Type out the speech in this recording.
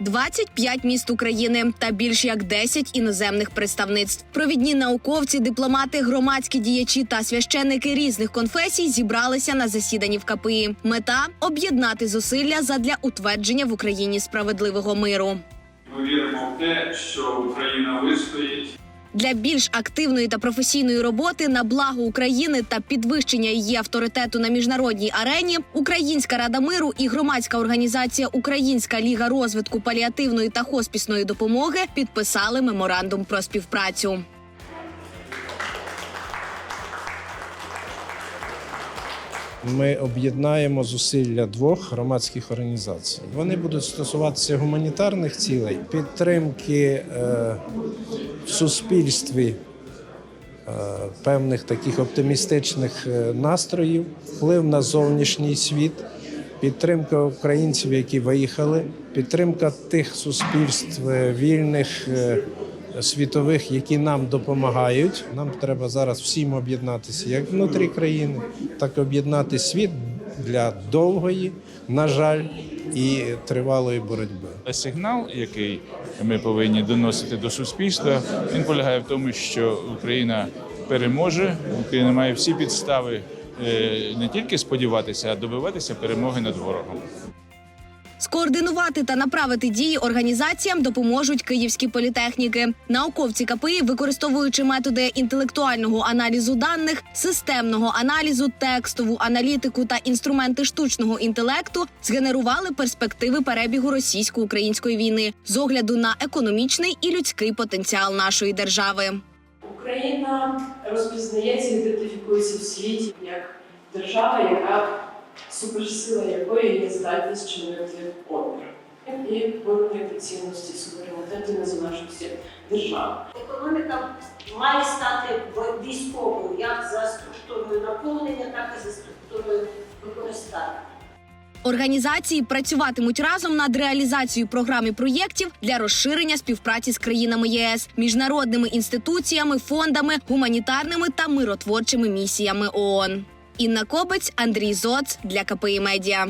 25 міст України та більш як 10 іноземних представництв. Провідні науковці, дипломати, громадські діячі та священники різних конфесій зібралися на засіданні в КПІ. Мета об'єднати зусилля задля утвердження в Україні справедливого миру. Ми віримо в те, що Україна вистоїть. Для більш активної та професійної роботи на благо України та підвищення її авторитету на міжнародній арені Українська рада миру і громадська організація Українська ліга розвитку паліативної та хоспісної допомоги підписали меморандум про співпрацю. Ми об'єднаємо зусилля двох громадських організацій. Вони будуть стосуватися гуманітарних цілей, підтримки е, в суспільстві е, певних таких оптимістичних е, настроїв, вплив на зовнішній світ, підтримка українців, які виїхали, підтримка тих суспільств вільних. Світових, які нам допомагають, нам треба зараз всім об'єднатися як внутрі країни, так і об'єднати світ для довгої, на жаль, і тривалої боротьби. Сигнал, який ми повинні доносити до суспільства, він полягає в тому, що Україна переможе, Україна має всі підстави е, не тільки сподіватися, а добиватися перемоги над ворогом. Скоординувати та направити дії організаціям допоможуть київські політехніки. Науковці КПІ, використовуючи методи інтелектуального аналізу даних, системного аналізу, текстову аналітику та інструменти штучного інтелекту, згенерували перспективи перебігу російсько-української війни з огляду на економічний і людський потенціал нашої держави. Україна розпізнається, ідентифікується в світі як держава, яка суперсила якої є здатність чинити опір і виробити цінності суверенітету і незалежності держави. Економіка має стати військовою як за структурою наповнення, так і за структурою використання. Організації працюватимуть разом над реалізацією програм і проєктів для розширення співпраці з країнами ЄС, міжнародними інституціями, фондами, гуманітарними та миротворчими місіями ООН. Інна Копець, Андрій Зоц для КПІ Медіа.